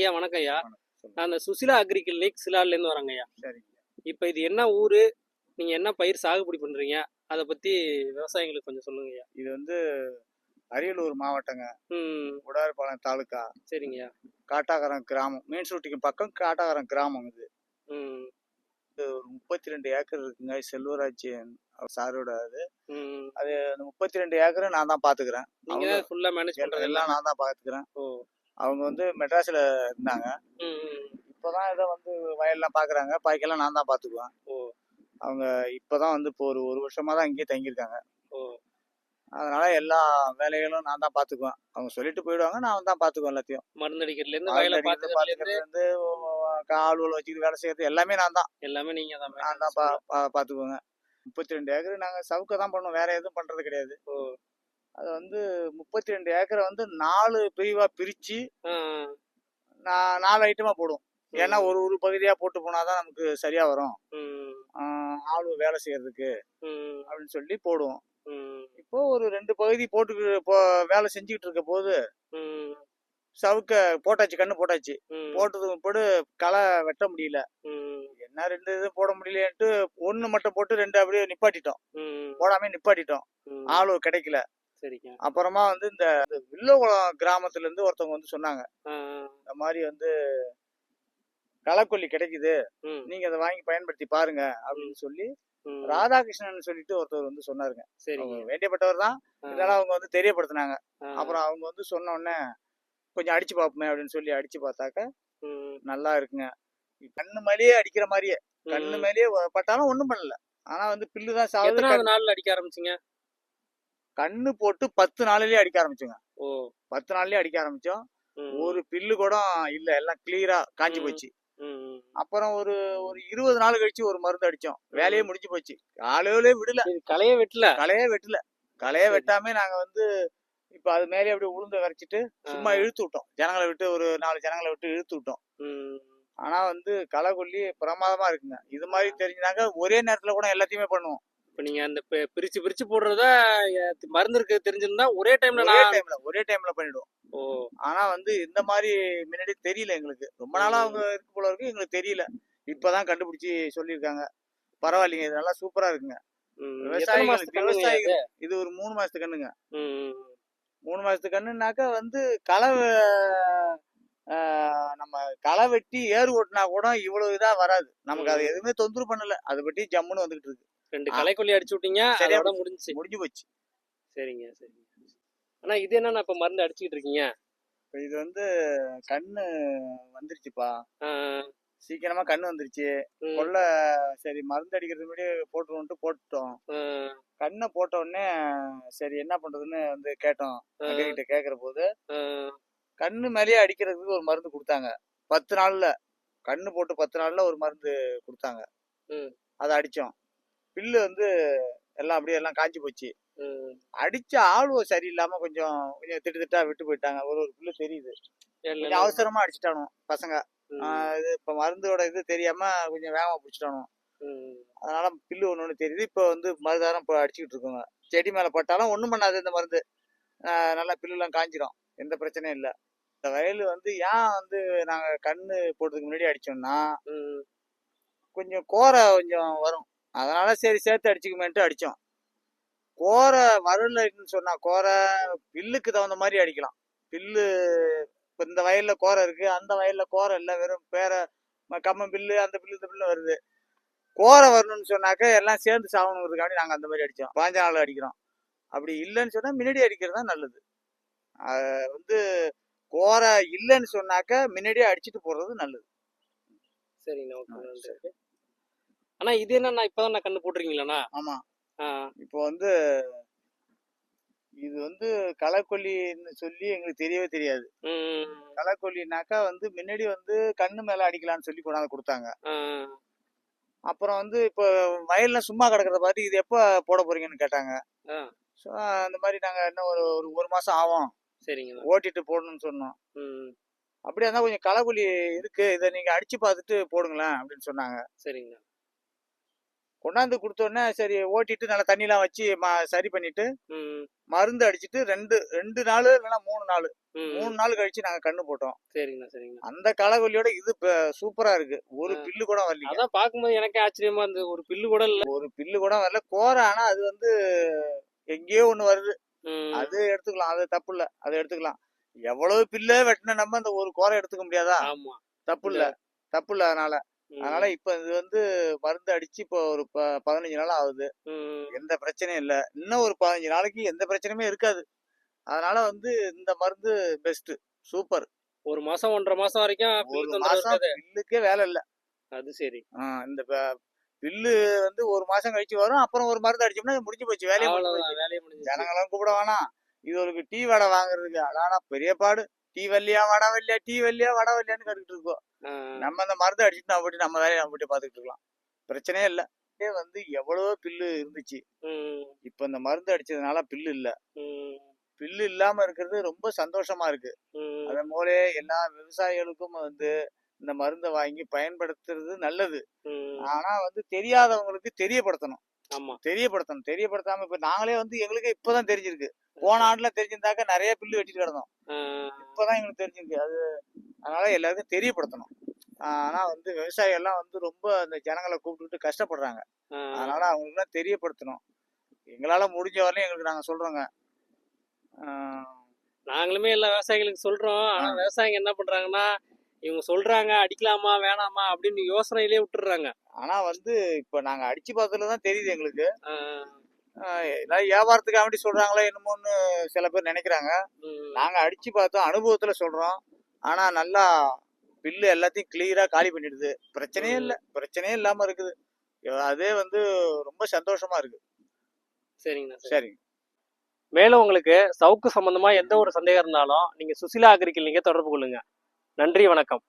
ஐயா வணக்கம் ஐயா. நான் அந்த சுசிலா அக்ரி கிளினிக் சிலால்ல இருந்து வரேங்க ஐயா. சரிங்க. இப்போ இது என்ன ஊரு? நீங்க என்ன பயிர் சாகுபடி பண்றீங்க? அதை பத்தி விவசாயிகளுக்கு கொஞ்சம் சொல்லுங்க ஐயா. இது வந்து அரியலூர் மாவட்டங்க. ம். உடார்பாளையம் தாலுக்கா. சரிங்க ஐயா. காட்டாகரம் கிராமம். மீன் சூட்டிக்கு பக்கம் காட்டாகரம் கிராமம் இது. ஒரு முப்பத்தி ரெண்டு ஏக்கர் இருக்குங்க. செல்வராஜ் சாரோட அது. அது முப்பத்தி ரெண்டு ஏக்கரை நான் தான் பாத்துக்கிறேன். நீங்க தான் ஃபுல்லா மேனேஜ் பண்றது எல்லாம் நான் தான் பாத்துக்கிறேன். ஓ. அவங்க வந்து மெட்ராஸ்ல இருந்தாங்க. இப்போதான் இதை வந்து வயல்லாம் பாக்குறாங்க. பாய்க்கெல்லாம் நான் தான் பாத்துக்குவேன். ஓ. அவங்க இப்போதான் வந்து இப்போ ஒரு ஒரு வருஷமா தான் இங்கேயே தங்கியிருக்காங்க. ஓ. அதனால எல்லா வேலைகளும் நான் தான் பாத்துக்குவேன். அவங்க சொல்லிட்டு போயிடுவாங்க நான் தான் பாத்துக்குவேன் எல்லாத்தையும். மருந்து அடிக்கிறதுல இருந்து ஆள் வயலை இருந்து ஆளுவல் வச்சுக்கிட்டு வேலை செய்யறது எல்லாமே நான் தான். எல்லாமே நீங்க தான் நான் தான் பா பா- பாத்துக்குவேங்க. முப்பத்தி ரெண்டு ஏக்கர் நாங்க சவுக்க தான் பண்ணுவோம். வேற எதுவும் பண்றது கிடையாது. ஓ. அது வந்து முப்பத்தி ரெண்டு ஏக்கரை வந்து நாலு பிரிவா பிரிச்சு நான் நாலு ஐட்டமா போடுவோம். ஏன்னா ஒரு ஒரு பகுதியா போட்டு போனாதான் நமக்கு சரியா வரும். ஆளு வேலை செய்யறதுக்கு அப்படின்னு சொல்லி போடுவோம். இப்போ ஒரு ரெண்டு பகுதி போட்டு வேலை செஞ்சுக்கிட்டு இருக்க போது சவுக்க போட்டாச்சு கண்ணு போட்டாச்சு. போட்டதுக்கு போட்டு களை வெட்ட முடியல. என்ன ரெண்டு இது போட முடியலன்ட்டு ஒண்ணு மட்டும் போட்டு ரெண்டு அப்படியே நிப்பாட்டிட்டோம். போடாம நிப்பாட்டிட்டோம். ஆளு கிடைக்கல. சரிங்க. அப்புறமா வந்து இந்த வில்லகுளம் கிராமத்துல இருந்து ஒருத்தவங்க வந்து சொன்னாங்க. இந்த மாதிரி வந்து களக்கொல்லி கிடைக்குது. நீங்க அதை வாங்கி பயன்படுத்தி பாருங்க அப்படின்னு சொல்லி. ராதாகிருஷ்ணன் சொல்லிட்டு ஒருத்தர் வந்து சொன்னாருங்க. அவங்க வேண்டியப்பட்டவர் தான். இதெல்லாம் அவங்க வந்து தெரியப்படுத்தினாங்க. அப்புறம் அவங்க வந்து சொன்ன உடனே கொஞ்சம் அடிச்சு பார்ப்போமே அப்படின்னு சொல்லி அடிச்சு பார்த்தாக்க நல்லா இருக்குங்க. கண்ணு மேலேயே அடிக்கிற மாதிரியே. கண்ணு. மேலேயே பட்டாலும் ஒண்ணும் பண்ணல. ஆனா வந்து பில்லு தான் கண்- நாள்ல அடிக்க ஆரம்பிச்சீங்க? கண்ணு போட்டு பத்து நாள்லயே அடிக்க ஆரம்பிச்சோங்க. ஓ. பத்து நாள்லயே அடிக்க ஆரம்பிச்சோம். ஒரு பில்லு கூட இல்ல எல்லாம் கிளியரா காஞ்சி. போச்சு. அப்புறம் ஒரு ஒரு இருபது நாள் கழிச்சு ஒரு மருந்து அடிச்சோம். வேலையே முடிஞ்சு போச்சு. காலையிலே விடல. களையே வெட்டல. களையே வெட்டல. களையே. வெட்டாம நாங்க வந்து இப்ப அது மேலே அப்படியே உளுந்து வரைச்சிட்டு சும்மா. இழுத்து விட்டோம். ஜனங்களை விட்டு ஒரு நாலு ஜனங்களை விட்டு இழுத்து விட்டோம். ஆனா வந்து களை கொல்லி பிரமாதமா இருக்குங்க. இது மாதிரி தெரிஞ்சுனாக்க ஒரே நேரத்துல கூட எல்லாத்தையுமே பண்ணுவோம். இப்ப நீங்க அந்த பி- பிரிச்சு பிரிச்சு போடுறத மருந்து இருக்கு தெரிஞ்சிருந்தா ஒரே டைம்ல ஒரே டைம்ல ஒரே டைம்ல பண்ணிடுவோம். ஓ. ஆனா வந்து இந்த மாதிரி முன்னாடி தெரியல எங்களுக்கு. ரொம்ப நாளா ம். அவங்க இருக்கு போல இருக்கு எங்களுக்கு தெரியல. இப்பதான் கண்டுபிடிச்சு சொல்லியிருக்காங்க. பரவாயில்லைங்க இது நல்லா சூப்பரா இருக்குங்க எத்தனை விவசாயிகள் இது? ஒரு மூணு மாசத்துக்கு கண்ணுங்க. மூணு மாசத்துக்கு கண்ணுனாக்கா வந்து களை நம்ம களை வெட்டி ஏறு ஓட்டினா கூட இவ்வளவு இதா வராது. நமக்கு அது. எதுவுமே தொந்தரவு பண்ணல. அதை பற்றி ஜம்முன்னு வந்துகிட்டு இருக்கு. ரெண்டு ஆ. களைக்கொல்லி அடிச்சு விட்டீங்க சரியா அதோட முடிஞ்சுச்சு. முடிஞ்சு போச்சு சரிங்க சரிங்க. ஆனா இது என்னன்னா இப்ப மருந்து அடிச்சுக்கிட்டு இருக்கீங்க இது வந்து கண்ணு வந்துருச்சுப்பா. சீக்கிரமா கண்ணு வந்துருச்சு. கொல்ல சரி மருந்து அடிக்கிறது முன்னாடி போட்டுருவோன்ட்டு போட்டுட்டோம். கண்ணை போட்ட உடனே சரி என்ன பண்றதுன்னு வந்து கேட்டோம். கிட்ட கேக்குற போது கண்ணு மேலேயே அடிக்கிறதுக்கு ஒரு மருந்து கொடுத்தாங்க. பத்து நாள்ல. கண்ணு போட்டு பத்து நாள்ல ஒரு மருந்து கொடுத்தாங்க. அதை அடிச்சோம். பில்லு வந்து எல்லாம் அப்படியே எல்லாம் காஞ்சி போச்சு. அடிச்ச ஆளுவ சரியில்லாம கொஞ்சம் கொஞ்சம் திட்டு திட்டா விட்டு போயிட்டாங்க. ஒரு ஒரு பில்லு தெரியுது. கொஞ்சம் அவசரமா அடிச்சிட்டானோ பசங்க. இது இப்ப மருந்தோட இது தெரியாம கொஞ்சம் வேகமா பிடிச்சிட்டானோ அதனால பில்லு ஒண்ணு ஒண்ணு தெரியுது. இப்போ வந்து மருதாரம் இப்போ அடிச்சுக்கிட்டு இருக்கோங்க. செடி மேல பட்டாலும் ஒண்ணும் பண்ணாது இந்த மருந்து. நல்லா பில்லுலாம் காஞ்சிரும். எந்த பிரச்சனையும் இல்லை. இந்த வயல் வந்து ஏன் வந்து நாங்க கண்ணு போடுறதுக்கு முன்னாடி அடிச்சோம்னா கொஞ்சம் கோரை கொஞ்சம் வரும். அதனால சரி சேர்த்து அடிச்சுக்குமேன்ட்டு அடிச்சோம். கோரை வரலன்னு சொன்னா கோரை பில்லுக்கு தகுந்த மாதிரி அடிக்கலாம். பில்லு இப்போ இந்த வயல்ல கோரை இருக்கு அந்த வயல்ல கோரை இல்லை வெறும் பேர கம்மம் பில்லு அந்த பில்லு இந்த பில்லு வருது. கோரை வரணும்னு சொன்னாக்க எல்லாம் சேர்ந்து சாகணுங்கிறதுக்காண்டி நாங்கள் அந்த மாதிரி அடித்தோம் பாஞ்ச நாள் அடிக்கிறோம். அப்படி இல்லைன்னு சொன்னால் முன்னாடி அடிக்கிறது தான் நல்லது. அஹ் வந்து கோரை இல்லைன்னு சொன்னாக்க முன்னாடியே அடிச்சுட்டு போடுறது நல்லது. சரிங்கண்ணா ஓகே ஆனா இது என்னண்ணா இப்பதான் நான் கண்ணு போட்டுருக்கீங்களாண்ணா ஆமாம் ஆ, இப்போ வந்து இது வந்து களைக்கொல்லின்னு சொல்லி எங்களுக்கு தெரியவே தெரியாது. களைக்கொல்லினாக்கா வந்து முன்னாடி வந்து கண்ணு மேலே அடிக்கலாம்னு சொல்லி கொண்டாந்து கொடுத்தாங்க. அப்புறம் வந்து இப்போ வயல்ல சும்மா கிடக்கிறத பார்த்து இது எப்போ போட போறீங்கன்னு கேட்டாங்க. ஸோ அந்த மாதிரி நாங்கள் இன்னும் ஒரு ஒரு ஒரு மாதம் ஆகும். சரிங்கண்ணா. ஓட்டிட்டு போடணும்னு சொன்னோம். ம், அப்படியே இருந்தால் கொஞ்சம் களைக்கொல்லி இருக்கு. இதை நீங்கள் அடிச்சு பார்த்துட்டு போடுங்களேன் அப்படின்னு சொன்னாங்க. சரிங்கண்ணா. கொண்டாந்து கொடுத்தோடனே சரி ஓட்டிட்டு நல்லா தண்ணிலாம் வச்சு சரி பண்ணிட்டு மருந்து அடிச்சிட்டு ரெண்டு ரெண்டு நாள் இல்லைன்னா மூணு நாள். மூணு நாள் கழிச்சு நாங்க கண்ணு போட்டோம். சரிங்கண்ணா சரிங்கண்ணா. அந்த களவெளியோட இது சூப்பரா இருக்கு. ஒரு. பில்லு கூட வரல அதான் பார்க்கும்போது எனக்கே ஆச்சரியமா இருந்தது. ஒரு பில்லு கூட இல்ல. ஒரு பில்லு கூட வரல. கோரை ஆனா அது வந்து எங்கேயோ ஒண்ணு வருது. அது எடுத்துக்கலாம். அது தப்பு இல்ல. அதை எடுத்துக்கலாம். எவ்வளவு பில்லே வெட்டின நம்ம அந்த ஒரு கோரை எடுத்துக்க முடியாதா? தப்பு இல்ல. தப்பு இல்ல அதனால. அதனால இப்ப இது வந்து மருந்து அடிச்சு இப்போ ஒரு பதினஞ்சு நாள் ஆகுது. எந்த பிரச்சனையும் இல்ல. இன்னும் ஒரு பதினஞ்சு நாளைக்கு எந்த பிரச்சனையுமே இருக்காது. அதனால வந்து இந்த மருந்து பெஸ்ட் சூப்பர். ஒரு மாசம் ஒன்றரை மாசம் வரைக்கும் ஒரு மாசம் பில்லுக்கே வேலை இல்ல. அது சரி. இந்த பில்லு வந்து ஒரு மாசம் கழிச்சு வரும். அப்புறம் ஒரு மருந்து அடிச்சோம்னா முடிஞ்சு போச்சு. வேலையை வேலையை முடிஞ்சு ஜனங்களும் கூப்பிட வேணாம். இது ஒரு டீ வடை வாங்குறதுக்கு அடாடா பெரிய பாடு. டீ வல்லியா வடை வல்லியா டீ வல்லியா வடை வல்லியான்னு கட்டுக்கிட்டு இருக்கோம். நம்ம அந்த மருந்து அடிச்சுட்டு நம்ம போட்டு நம்ம வேலையை நம்ம போட்டு பார்த்துக்கிட்டு இருக்கலாம். பிரச்சனையே இல்லை. வந்து எவ்வளவோ பில்லு இருந்துச்சு. இப்போ இந்த மருந்து அடிச்சதுனால பில்லு இல்ல. பில்லு இல்லாம இருக்கிறது ரொம்ப சந்தோஷமா இருக்கு. அதன் போல எல்லா விவசாயிகளுக்கும் வந்து இந்த மருந்தை வாங்கி பயன்படுத்துறது நல்லது. ஆனா வந்து தெரியாதவங்களுக்கு தெரியப்படுத்தணும். ஆமா. தெரியப்படுத்தணும். தெரியப்படுத்தாம இப்ப நாங்களே வந்து எங்களுக்கு இப்பதான் தெரிஞ்சிருக்கு. போன ஆண்டுல தெரிஞ்சிருந்தாக்க நிறைய பில்லு வெட்டிட்டு கிடந்தோம். இப்பதான் எங்களுக்கு தெரிஞ்சிருக்கு. அது அதனால எல்லாருக்கும் தெரியப்படுத்தணும். ஆனா வந்து விவசாயிகள் எல்லாம் வந்து ரொம்ப அந்த ஜனங்களை கூப்பிட்டுட்டு கஷ்டப்படுறாங்க. அதனால அவங்களுக்குலாம் தெரியப்படுத்தணும். எங்களால முடிஞ்ச வரையும் எங்களுக்கு நாங்க சொல்றோங்க. நாங்களுமே எல்லா விவசாயிகளுக்கு சொல்றோம். ஆனா விவசாயிங்க என்ன பண்றாங்கன்னா இவங்க சொல்றாங்க அடிக்கலாமா வேணாமா அப்படின்னு யோசனையிலே விட்டுறாங்க ஆனா வந்து இப்ப நாங்க அடிச்சு பார்த்ததுல தான் தெரியுது எங்களுக்கு. வியாபாரத்துக்காக வேண்டி சொல்றாங்களோ என்னமோன்னு சில பேர் நினைக்கிறாங்க. நாங்க அடிச்சு பார்த்தோம் அனுபவத்துல சொல்றோம். ஆனா நல்லா பில்லு எல்லாத்தையும் கிளியரா காலி பண்ணிடுது. பிரச்சனையே இல்ல பிரச்சனையே இல்லாம இருக்குது. அதே வந்து ரொம்ப சந்தோஷமா இருக்கு. சரிங்கண்ணா சரி. சரி மேலும் உங்களுக்கு சவுக்கு சம்பந்தமா எந்த ஒரு சந்தேகம் இருந்தாலும் நீங்க சுசிலா அக்ரிக்கல் நீங்க தொடர்பு கொள்ளுங்க. நன்றி வணக்கம்.